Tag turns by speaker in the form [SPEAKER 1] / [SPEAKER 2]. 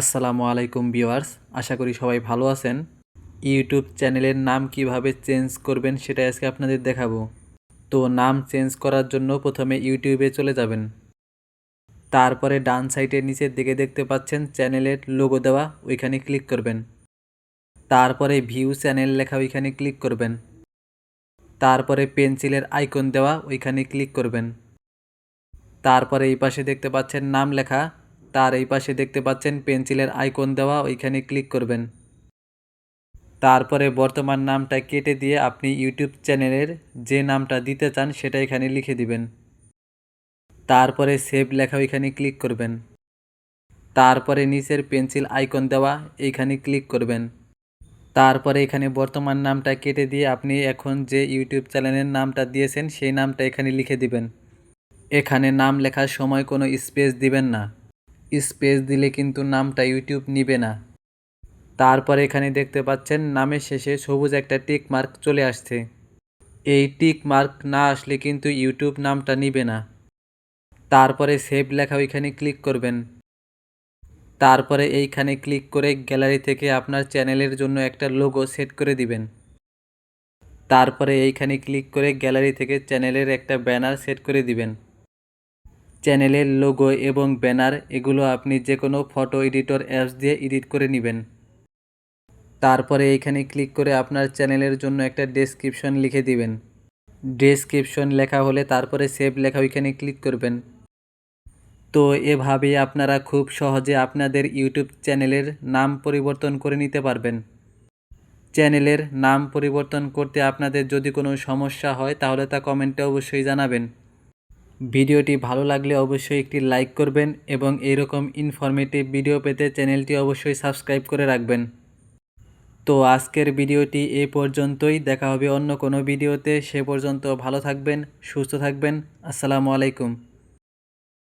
[SPEAKER 1] আসসালামু আলাইকুম ভিউয়ার্স, আশা করি সবাই ভালো আছেন। ইউটিউব চ্যানেলের নাম কীভাবে চেঞ্জ করবেন সেটা আজকে আপনাদের দেখাবো। তো নাম চেঞ্জ করার জন্য প্রথমে ইউটিউবে চলে যাবেন। তারপরে ডান সাইডের নিচের দিকে দেখতে পাচ্ছেন চ্যানেলের লোগো দেওয়া, ওইখানে ক্লিক করবেন। তারপরে ভিউ চ্যানেল লেখা, ওইখানে ক্লিক করবেন। তারপরে পেন্সিলের আইকন দেওয়া, ওইখানে ক্লিক করবেন। তারপরে এই পাশে দেখতে পাচ্ছেন নাম লেখা তার এই পাশে দেখতে পাচ্ছেন পেন্সিলের আইকন দেওয়া, ওইখানে ক্লিক করবেন। তারপরে বর্তমান নামটা কেটে দিয়ে আপনি ইউটিউব চ্যানেলের যে নামটা দিতে চান, সেটা এখানে লিখে দিবেন। তারপরে সেভ লেখা ওইখানে ক্লিক করবেন। তারপরে নিচের পেন্সিল আইকন দেওয়া, এইখানে ক্লিক করবেন। তারপরে এখানে বর্তমান নামটা কেটে দিয়ে আপনি এখন যে ইউটিউব চ্যানেলের নামটা দিয়েছেন, সেই নামটা এখানে লিখে দিবেন। এখানে নাম লেখার সময় কোনো স্পেস দিবেন না। স্পেস দিলে কিন্তু নামটা ইউটিউব নিবে না। তারপরে এখানে দেখতে পাচ্ছেন নামের শেষে সবুজ একটা টিক মার্ক চলে আসছে। এই টিক মার্ক না আসলে কিন্তু ইউটিউব নামটা নিবে না। তারপরে সেভ লেখা ওইখানে ক্লিক করবেন। তারপরে এইখানে ক্লিক করে গ্যালারি থেকে আপনার চ্যানেলের জন্য একটা লোগো সেট করে দিবেন। তারপরে এইখানে ক্লিক করে গ্যালারি থেকে চ্যানেলের একটা ব্যানার সেট করে দিবেন। চ্যানেলের লোগো এবং ব্যানার, এগুলো আপনি যে কোনো ফটো এডিটর অ্যাপস দিয়ে এডিট করে নেবেন। তারপরে এইখানে ক্লিক করে আপনার চ্যানেলের জন্য একটা ডেসক্রিপশন লিখে দিবেন। ডেসক্রিপশন লেখা হলে তারপরে সেভ লেখা ওইখানে ক্লিক করবেন। তো এভাবেই আপনারা খুব সহজে আপনাদের ইউটিউব চ্যানেলের নাম পরিবর্তন করে নিতে পারবেন। চ্যানেলের নাম পরিবর্তন করতে আপনাদের যদি কোনো সমস্যা হয়, তাহলে তা কমেন্টে অবশ্যই জানাবেন। ভিডিওটি ভালো লাগলে অবশ্যই একটি লাইক করবেন এবং এরকম ইনফরমেটিভ ভিডিও পেতে চ্যানেলটি অবশ্যই সাবস্ক্রাইব করে রাখবেন। তো আজকের ভিডিওটি এ পর্যন্তই, দেখা হবে অন্য কোনো ভিডিওতে। সে পর্যন্ত ভালো থাকবেন, সুস্থ থাকবেন। আসসালামু আলাইকুম।